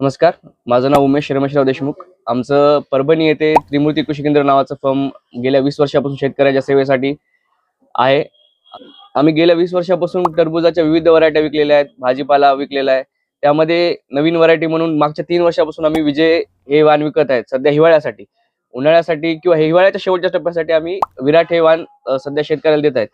नमस्कार माझं नाव उमेश रमेशराव देशमुख. आमचं परभणी येथे त्रिमूर्ती कृषी केंद्र नावाचं फर्म गेल्या वीस वर्षापासून शेतकऱ्याच्या सेवेसाठी आहे. आम्ही गेल्या वीस वर्षापासून टरबुजाच्या विविध व्हरायट्या विकलेल्या आहेत भाजीपाला विकलेला आहे. त्यामध्ये नवीन व्हरायटी म्हणून मागच्या तीन वर्षापासून आम्ही विजय हे वाण विकत आहेत सध्या हिवाळ्यासाठी. उन्हाळ्यासाठी किंवा हिवाळ्याच्या शेवटच्या टप्प्यासाठी आम्ही विराट हे वाण सध्या शेतकऱ्याला देत आहेत.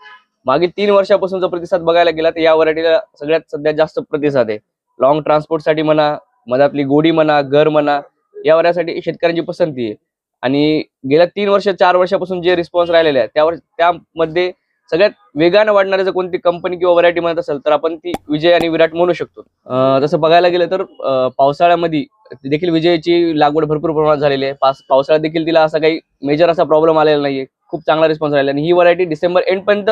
मागील तीन वर्षापासूनचा प्रतिसाद बघायला गेला तर या व्हरायटीला सगळ्यात सध्या जास्त प्रतिसाद आहे. लॉंग ट्रान्सपोर्टसाठी म्हणा मग आपली गोडी म्हणा घर म्हणा या वऱ्यासाठी शेतकऱ्यांची पसंती आहे. आणि गेल्या तीन वर्ष चार वर्षापासून जे रिस्पॉन्स राहिलेले आहे त्यावर त्यामध्ये सगळ्यात वेगानं वाढणारी जर कोणती कंपनी किंवा व्हरायटी म्हणत असेल तर आपण ती विजय आणि विराट म्हणू शकतो. तसं बघायला गेलं तर पावसाळ्यामध्ये देखील विजयची लागवड भरपूर प्रमाणात झालेली आहे. पास पावसाळ्यात देखील तिला असा काही मेजर असा प्रॉब्लेम आलेला नाहीये. खूप चांगला रिस्पॉन्स राहिला आणि ही व्हरायटी डिसेंबर एंडपर्यंत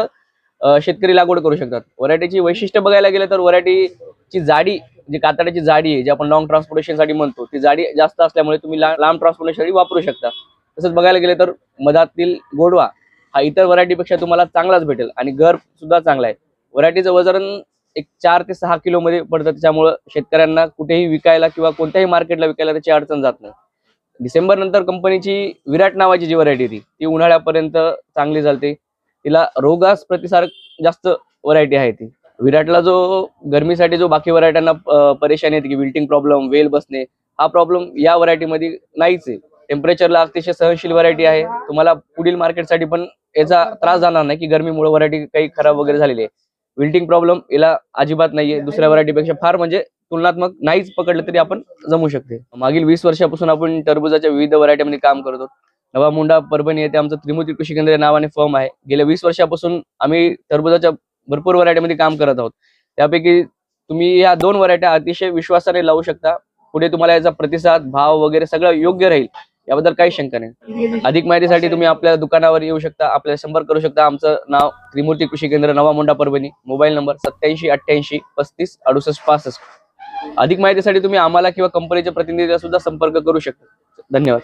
शेतकरी लागवड करू शकतात. व्हरायटीची वैशिष्ट्य बघायला गेलं तर व्हरायटीची जाडी जी कातडाची जाडी आहे जी आपण लॉंग ट्रान्सपोर्टेशनसाठी म्हणतो ती जाडी जास्त असल्यामुळे तुम्ही ला- लांब ट्रान्सपोर्टेशन वापरू शकता. तसंच बघायला गेले तर मधातील गोडवा हा इतर व्हरायटीपेक्षा तुम्हाला चांगलाच भेटेल आणि घर सुद्धा चांगला आहे. व्हरायटीचं वजन एक चार ते सहा किलोमध्ये पडतं त्याच्यामुळं शेतकऱ्यांना कुठेही विकायला किंवा कोणत्याही मार्केटला विकायला त्याची अडचण जात नाही. डिसेंबर नंतर कंपनीची विराट नावाची जी व्हरायटी होती ती उन्हाळ्यापर्यंत चांगली चालते. तिला रोगास प्रतिसार जास्त व्हरायटी आहे ती. विराटला जो गरमीसाठी जो बाकी व्हरायट्यांना परेशानी येते की विल्टिंग प्रॉब्लेम वेल बसणे हा प्रॉब्लेम या व्हरायटीमध्ये नाहीच आहे. टेम्परेचरला अतिशय सहनशील व्हरायटी आहे. तुम्हाला पुढील मार्केटसाठी पण याचा त्रास जाणार नाही की गरमीमुळे व्हरायटी काही खराब वगैरे झालेली आहे. विल्टिंग प्रॉब्लेम याला अजिबात नाहीये. दुसऱ्या व्हरायटीपेक्षा फार म्हणजे तुलनात्मक नाहीच पकडलं तरी आपण जमू शकते. मागील वीस वर्षापासून आपण टरबुजाच्या विविध व्हरायटीमध्ये काम करतो नवा मुंडा परभणी येथे आमचं त्रिमूर्ती कृषी केंद्र नावाने फर्म आहे. गेल्या वीस वर्षापासून आम्ही टरबुजाच्या भरपूर व्हरायटीमध्ये काम करत आहोत. त्यापैकी तुम्ही या दोन व्हरायट्या अतिशय विश्वासाने लावू शकता. पुढे तुम्हाला याचा प्रतिसाद भाव वगैरे सगळं योग्य राहील. याबद्दल काही शंका नाही. अधिक माहितीसाठी तुम्ही आपल्या दुकानावर येऊ शकता. आपल्याला संपर्क करू शकता. आमचं नाव त्रिमूर्ती कृषी केंद्र नवा मुंडा परभणी. मोबाईल नंबर सत्याऐंशी अठ्ठ्याऐंशी पस्तीस अडुसष्ट पासष्ट. अधिक माहितीसाठी तुम्ही आम्हाला किंवा कंपनीच्या प्रतिनिधीला सुद्धा संपर्क करू शकता. धन्यवाद.